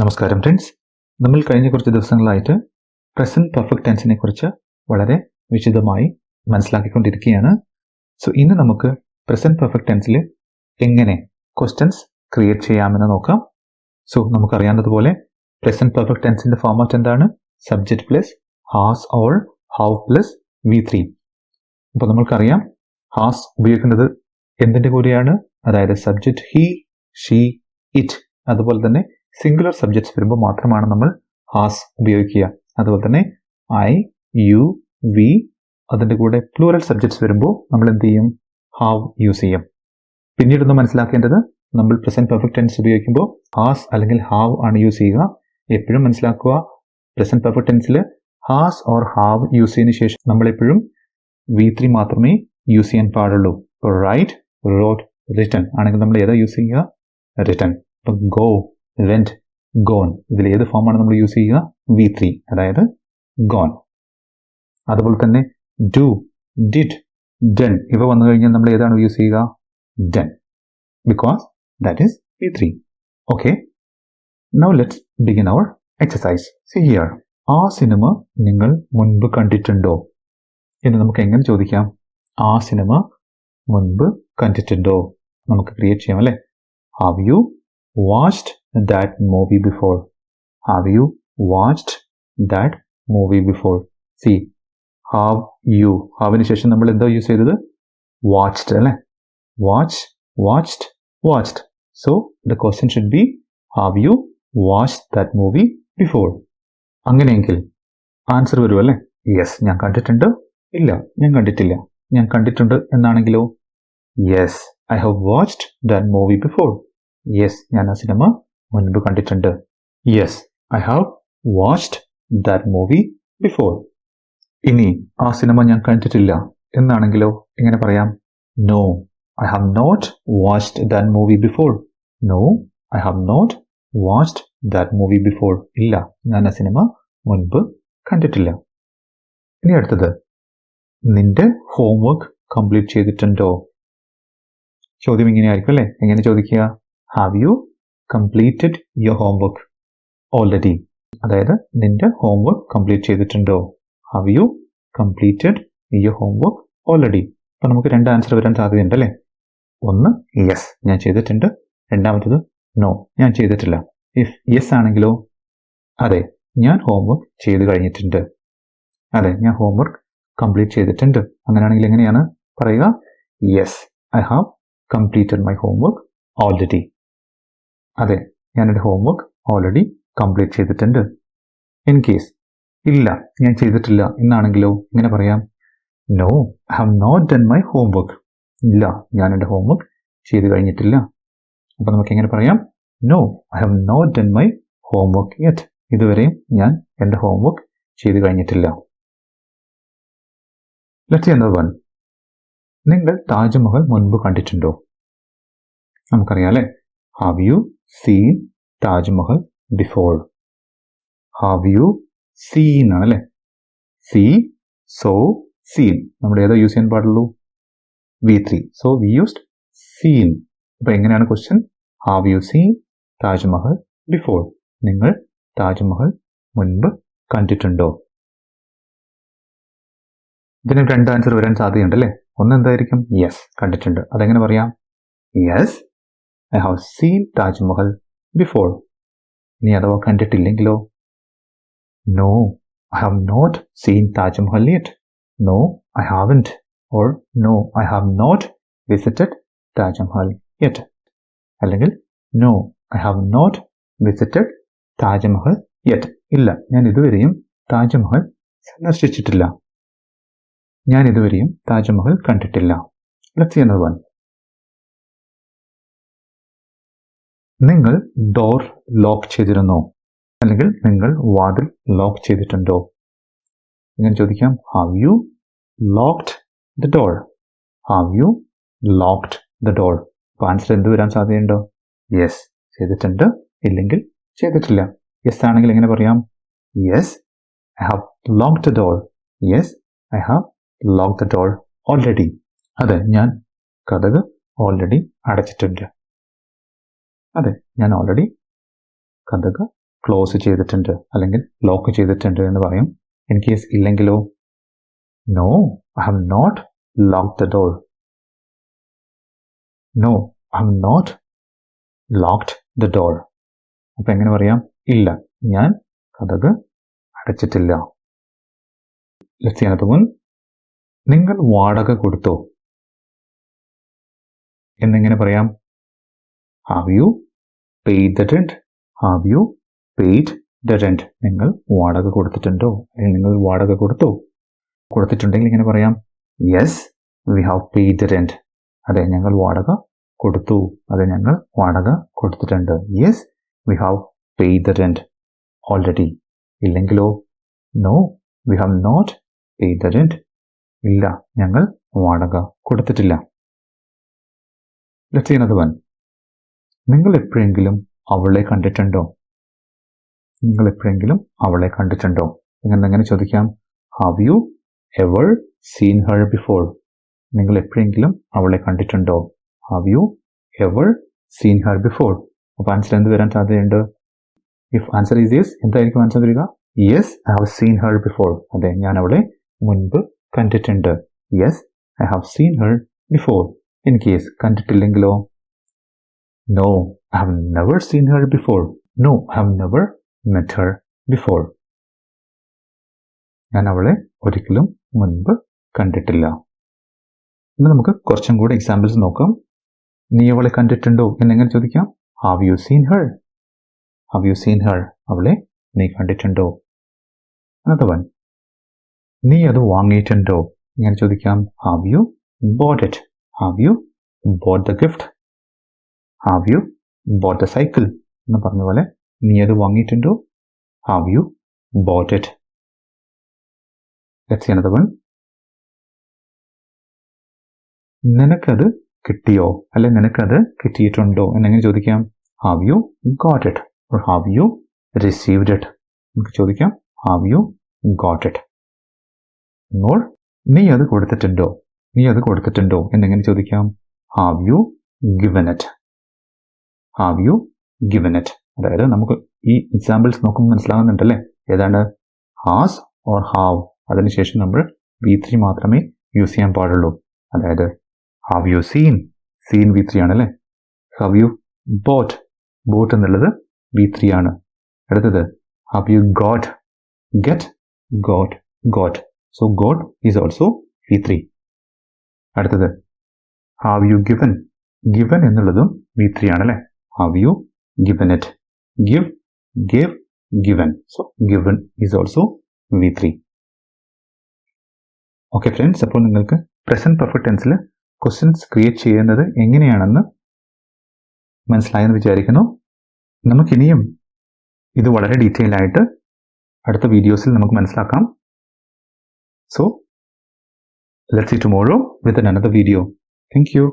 നമസ്കാരം ഫ്രണ്ട്സ് നമ്മൾ കഴിഞ്ഞ കുറച്ച് ദിവസങ്ങളായിട്ട് പ്രസന്റ് പെർഫെക്റ്റ് ടെൻസിനെ കുറിച്ച് വളരെ വിശദമായി മനസ്സിലാക്കിക്കൊണ്ടിരിക്കുകയാണ്. സോ ഇന്ന് നമുക്ക് പ്രസന്റ് പെർഫെക്റ്റ് ടെൻസിൽ എങ്ങനെ ക്വസ്റ്റ്യൻസ് ക്രിയേറ്റ് ചെയ്യാമെന്ന് നോക്കാം. സോ നമുക്കറിയാവുന്നതുപോലെ പ്രസന്റ് പെർഫെക്റ്റ് ടെൻസിന്റെ ഫോർമാറ്റ് എന്താണ്? Subject plus has or have plus V three അപ്പോൾ നമ്മൾക്കറിയാം ഹാസ് ഉപയോഗിക്കുന്നത് എന്തിന്റെ കൂടെയാണ്? അതായത് സബ്ജക്റ്റ് ഹി ഷീ ഇറ്റ് അതുപോലെ തന്നെ സിംഗുലർ സബ്ജക്ട്സ് വരുമ്പോൾ മാത്രമാണ് നമ്മൾ ഹാസ് ഉപയോഗിക്കുക. അതുപോലെ തന്നെ ഐ യു വി അതിന്റെ കൂടെ പ്ലൂറൽ സബ്ജക്ട്സ് വരുമ്പോൾ നമ്മൾ എന്ത് ചെയ്യും? ഹാവ് യൂസ് ചെയ്യും. പിന്നീട് ഒന്ന് മനസ്സിലാക്കേണ്ടത് നമ്മൾ പ്രസന്റ് പെർഫെക്റ്റ് ടെൻസ് ഉപയോഗിക്കുമ്പോൾ ഹാസ് അല്ലെങ്കിൽ ഹാവ് ആണ് യൂസ് ചെയ്യുക. എപ്പോഴും മനസ്സിലാക്കുക പ്രസന്റ് പെർഫെക്റ്റ് ടെൻസിൽ ഹാസ് ഓർ ഹാവ് യൂസ് ചെയ്യുന്ന ശേഷം നമ്മളെപ്പോഴും വി ത്രീ മാത്രമേ യൂസ് ചെയ്യാൻ പാടുള്ളൂ. റൈറ്റ് റോഡ് റിട്ടൺ ആണെങ്കിൽ നമ്മൾ ഏതാ യൂസ് ചെയ്യുക? റിട്ടൺ ഇപ്പം ഗോ വെന്റ് ഗോൺ ഇതിൽ ഏത് ഫോമാണ് നമ്മൾ യൂസ് ചെയ്യുക? വി ത്രീ അതായത് ഗോൺ അതുപോലെ തന്നെ ഡു ഡിഡ് ഡൺ ഇവ വന്നു കഴിഞ്ഞാൽ നമ്മൾ ഏതാണ് യൂസ് ചെയ്യുക? Done because that is V three okay now let's begin our exercise see ആ സിനിമ നിങ്ങൾ മുൻപ് കണ്ടിട്ടുണ്ടോ? എന്ന് നമുക്ക് എങ്ങനെ ചോദിക്കാം? ആ സിനിമ മുൻപ് കണ്ടിട്ടുണ്ടോ? നമുക്ക് ക്രിയേറ്റ് ചെയ്യാം അല്ലേ? Have you watched that movie before? Have you watched that movie before? See, have you? ഹാവിന് ശേഷം നമ്മൾ എന്താ യൂസ് ചെയ്തത്? വാച്ച്ഡ് അല്ലേ? Watch watched watched so the question should be have you watched that movie before അങ്ങനെയെങ്കിൽ answer വരും അല്ലേ? Yes ഞാൻ കണ്ടിട്ടുണ്ട്. ഇല്ല ഞാൻ കണ്ടിട്ടില്ല. ഞാൻ കണ്ടിട്ടുണ്ട് എന്നാണെങ്കിലോ? Yes I have watched that movie before yes ഞാൻ ആ സിനിമ മുൻപ് കണ്ടിട്ടുണ്ട്. Yes I have watched that movie before ഇനി ആ സിനിമ ഞാൻ കണ്ടിട്ടില്ല. എന്നാണെങ്കിലോ? എങ്ങനെ പറയാം? No I have not watched that movie before no I have not watched that movie before ഇല്ല ഞാൻ ആ സിനിമ മുൻപ് കണ്ടിട്ടില്ല. ഇനി അടുത്തത്. നിന്റെ ഹോംവർക്ക് കംപ്ലീറ്റ് ചെയ്തിട്ടുണ്ടോ? ചോദ്യം ഇങ്ങനെയായിരിക്കും അല്ലേ? എങ്ങനെ ചോദിക്കുക? Have you completed your homework already അതായത് നിന്റെ ഹോംവർക്ക് കംപ്ലീറ്റ് ചെയ്തിട്ടുണ്ടോ? Have you completed your homework already അപ്പൊ നമുക്ക് രണ്ട് ആൻസർ വരാൻ സാധ്യതയുണ്ട് അല്ലേ ഒന്ന് യെസ് ഞാൻ ചെയ്തിട്ടുണ്ട്. രണ്ടാമത്തത് നോ ഞാൻ ചെയ്തിട്ടില്ല. ഇഫ് യെസ് ആണെങ്കിലോ? അതെ ഞാൻ ഹോംവർക്ക് ചെയ്ത് കഴിഞ്ഞിട്ടുണ്ട്. അതെ ഞാൻ ഹോംവർക്ക് കംപ്ലീറ്റ് ചെയ്തിട്ടുണ്ട്. അങ്ങനെയാണെങ്കിൽ എങ്ങനെയാണ് പറയുക? Yes I have completed my homework already അതെ ഞാൻ എന്റെ ഹോംവർക്ക് ഓൾറെഡി കംപ്ലീറ്റ് ചെയ്തിട്ടുണ്ട്. ഇൻ കേസ് ഇല്ല ഞാൻ ചെയ്തിട്ടില്ല എന്നാണെങ്കിലോ ഇങ്ങനെ പറയാം. No I have not done my homework ഇല്ല ഞാൻ എന്റെ ഹോംവർക്ക് ചെയ്ത് കഴിഞ്ഞിട്ടില്ല. അപ്പൊ നമുക്ക് എങ്ങനെ പറയാം? No I have not done my homework yet ഇതുവരെയും ഞാൻ എന്റെ ഹോംവർക്ക് ചെയ്ത് കഴിഞ്ഞിട്ടില്ല. ലെറ്റ്സ് എന്നത് വൺ നിങ്ങൾ താജ്മഹൽ മുൻപ് കണ്ടിട്ടുണ്ടോ? നമുക്കറിയാം അല്ലേ? Have you seen Taj Mahal before have you seen ആണ് അല്ലേ? സീ സോ സീൻ നമ്മൾ ഏതാ യൂസ് ചെയ്യാൻ പാടുള്ളൂ? V three so we used seen അപ്പോൾ എങ്ങനെയാണ് question have you seen Taj Mahal before നിങ്ങൾ താജ്മഹൽ മുൻപ് കണ്ടിട്ടുണ്ടോ? ഇതിന് രണ്ട് ആൻസർ വരാൻ സാധ്യതയുണ്ട് അല്ലേ ഒന്ന് എന്തായിരിക്കും? യെസ് കണ്ടിട്ടുണ്ട്. അതെങ്ങനെ പറയാം? Yes I have seen Taj Mahal before നീ അഥവാ കണ്ടിട്ടില്ലെങ്കിലോ? No I have not seen Taj Mahal yet no I haven't or no I have not visited Taj Mahal yet അല്ലെങ്കിൽ no I have not visited Taj Mahal yet ഇല്ല ഞാൻ ഇതുവരെയും താജ്മഹൽ സന്ദർശിച്ചിട്ടില്ല. ഞാൻ ഇതുവരെയും താജ്മഹൽ കണ്ടിട്ടില്ല. Let's എന്നത് വൺ നിങ്ങൾ ഡോർ ലോക്ക് ചെയ്തിരുന്നോ? അല്ലെങ്കിൽ നിങ്ങൾ വാതിൽ ലോക്ക് ചെയ്തിട്ടുണ്ടോ? ഇങ്ങനെ ചോദിക്കാം. Have you locked the door have you locked the door അപ്പോൾ ആൻസർ എന്ത് വരാൻ സാധ്യതയുണ്ടോ? യെസ് ചെയ്തിട്ടുണ്ട്. ഇല്ലെങ്കിൽ ചെയ്തിട്ടില്ല. യെസ് ആണെങ്കിൽ എങ്ങനെ പറയാം? Yes I have locked the door yes I have lock the door already അതെ ഞാൻ കഥക് ഓൾറെഡി അടച്ചിട്ടുണ്ട്. അതെ ഞാൻ ഓൾറെഡി കഥക ക്ലോസ് ചെയ്തിട്ടുണ്ട് അല്ലെങ്കിൽ ലോക്ക് ചെയ്തിട്ടുണ്ട് എന്ന് പറയും. In case ഇല്ലെങ്കിലോ? No I have not lock the door no I have not locked the door അപ്പൊ എങ്ങനെ പറയാം? ഇല്ല ഞാൻ കഥക് അടച്ചിട്ടില്ല. ലക്ഷ്യാനത്ത് മുൻ നിങ്ങൾ വാടക കൊടുത്തോ? എന്നെങ്ങനെ പറയാം? Have you paid the rent have you paid the rent നിങ്ങൾ വാടക കൊടുത്തിട്ടുണ്ടോ? അല്ലെങ്കിൽ നിങ്ങൾ വാടക കൊടുത്തോ? കൊടുത്തിട്ടുണ്ടെങ്കിൽ ഇങ്ങനെ പറയാം. Yes we have paid the rent അതെ ഞങ്ങൾ വാടക കൊടുത്തു. അതെ ഞങ്ങൾ വാടക കൊടുത്തിട്ടുണ്ട്. Yes we have paid the rent already ഇല്ലെങ്കിലോ? No we have not paid the rent ഇല്ല ഞങ്ങൾ വാടക കൊടുത്തിട്ടില്ല. ലെറ്റ്സ് ചെയ്യുന്നത് വൻ നിങ്ങൾ എപ്പോഴെങ്കിലും അവളെ കണ്ടിട്ടുണ്ടോ? നിങ്ങൾ എപ്പോഴെങ്കിലും അവളെ കണ്ടിട്ടുണ്ടോ? ഇങ്ങനെ എങ്ങനെ ചോദിക്കാം? Have you ever seen her before നിങ്ങൾ എപ്പോഴെങ്കിലും അവളെ കണ്ടിട്ടുണ്ടോ? Have you ever seen her before അപ്പൊ ആൻസർ എന്ത് വരാൻ സാധ്യതയുണ്ട്? ഇഫ് ആൻസർ ഈസ് യെസ് എന്തായിരിക്കും ആൻസർ വരിക? Yes I have seen her before അതെ ഞാൻ അവളെ മുൻപ് കണ്ടിട്ടുണ്ട്. Yes I have seen her before in case കണ്ടിട്ടില്ലെങ്കിലോ? No I have never seen her before. No, I have never met her before. ഞാൻ അവളെ ഒരിക്കലും മുൻപ് കണ്ടിട്ടില്ല. ഇന്ന് നമുക്ക് കുറച്ചും കൂടി എക്സാമ്പിൾസ് നോക്കാം. നീ അവളെ കണ്ടിട്ടുണ്ടോ എന്നെങ്ങനെ ചോദിക്കാം? Have you seen her have you seen her അവളെ നീ കണ്ടിട്ടുണ്ടോ? അതവൻ നീ അത് വാങ്ങിയിട്ടുണ്ടോ? ഇങ്ങനെ ചോദിക്കാം? Have you bought it have you bought the gift have you bought a cycle എന്ന് പറഞ്ഞ പോലെ നീ അത് വാങ്ങിയിട്ടുണ്ടോ? Have you bought it let's another one നിനക്കത് കിട്ടിയോ? അല്ലെ നിനക്കത് കിട്ടിയിട്ടുണ്ടോ? എന്നെങ്ങനെ ചോദിക്കാം? Have you got it have you received it നമുക്ക് ചോദിക്കാം. ഹാവ് യു ഗോട്ട് ഇറ്റ് എന്നോൾ നീ അത് കൊടുത്തിട്ടുണ്ടോ? നീ അത് കൊടുത്തിട്ടുണ്ടോ? എന്നെങ്ങനെ ചോദിക്കാം? Have you given it have you given it അതായത് നമുക്ക് ഈ എക്സാമ്പിൾസ് നോക്കുമ്പോൾ മനസ്സിലാകുന്നുണ്ടല്ലേ? ഏതാണ്ട് ഹാസ് ഓർ ഹാവ് അതിനുശേഷം നമ്മൾ വി ത്രീ മാത്രമേ യൂസ് ചെയ്യാൻ പാടുള്ളൂ. അതായത് have you seen seen V three ആണല്ലേ? ഹാവ് യു ബോട്ട് ബോട്ട് എന്നുള്ളത് വി ത്രീ ആണ്. അടുത്തത് have you got get got got so got is also V three അടുത്തത് ഹാവ് യു ഗിവൻ ഗിവൻ എന്നുള്ളതും വി ത്രീ ആണല്ലേ? You given it give give given so given is also V three okay friends അപ്പോൾ നിങ്ങൾക്ക് present perfect ടെൻസിൽ questions create ചെയ്യുന്നത് എങ്ങനെയാണെന്ന് മനസ്സിലായെന്ന് വിചാരിക്കുന്നു. നമുക്കിനിയും ഇത് വളരെ ഡീറ്റെയിൽ ആയിട്ട് അടുത്ത വീഡിയോസിൽ നമുക്ക് മനസ്സിലാക്കാം. So let's see tomorrow with another video thank you